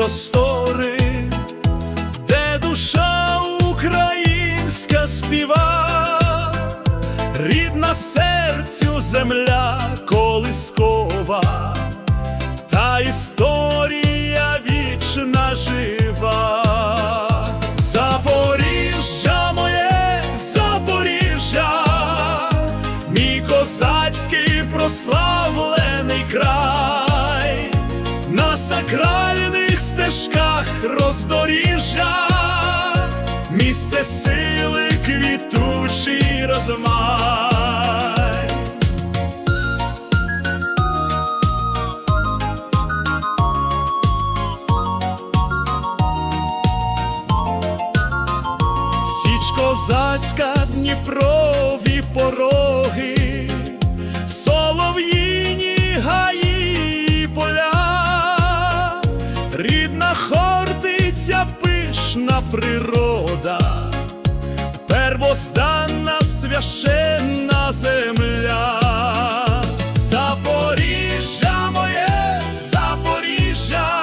простори, де душа українська співа, рідна серцю земля колискова, та історія вічна жива. Запоріжжя моє, Запоріжжя, мій козацький прославлений край, сакральних стежках роздоріжжя, місце сили квітучий розмай. Січ козацька Дніпрові пороги, первозданна священна земля. Запоріжжя моє, Запоріжжя,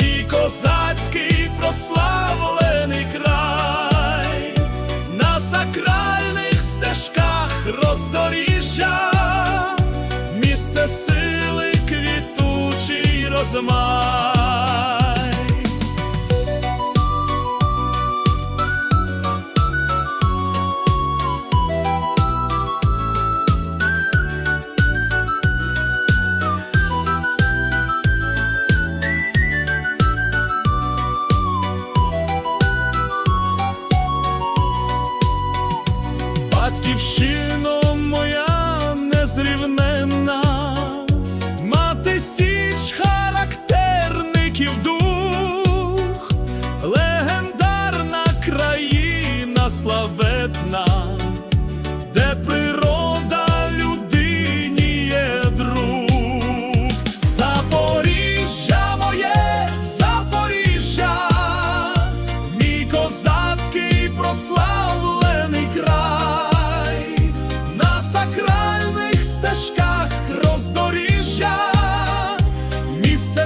мій козацький прославлений край, на сакральних стежках роздоріжжя, місце сили квітучий розмай. Батьківщино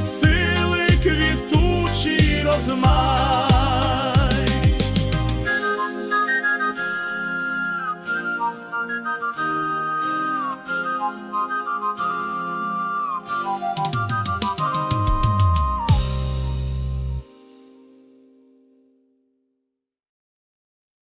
сили квітучий розмай.